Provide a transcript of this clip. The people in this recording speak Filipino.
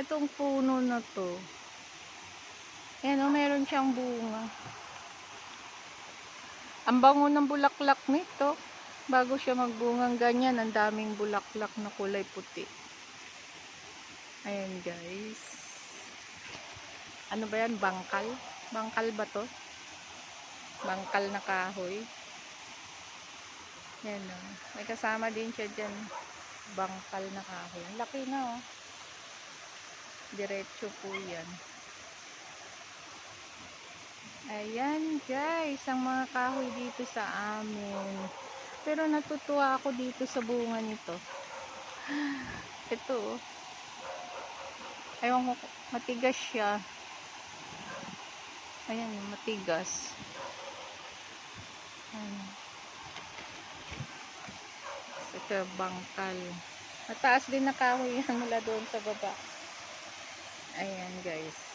Itong puno na to. Ayan o, meron siyang bunga. Ang bango ng bulaklak nito. Bago siya magbungang ganyan, ang daming bulaklak na kulay puti. Ayan guys. Ano ba yan? Bangkal? Bangkal ba to? Bangkal na kahoy. Yan o. May kasama din siya dyan. Bangkal na kahoy. Laki na o. Diretso po yan. Ayan guys, ang mga kahoy dito sa amin. Pero natutuwa ako dito sa bunga nito. Ito oh. Ewan ko, matigas siya. Ayan, matigas. Ayan. Ito, bangkal. Mataas din na kahoy yan mula doon sa baba. Ayan guys.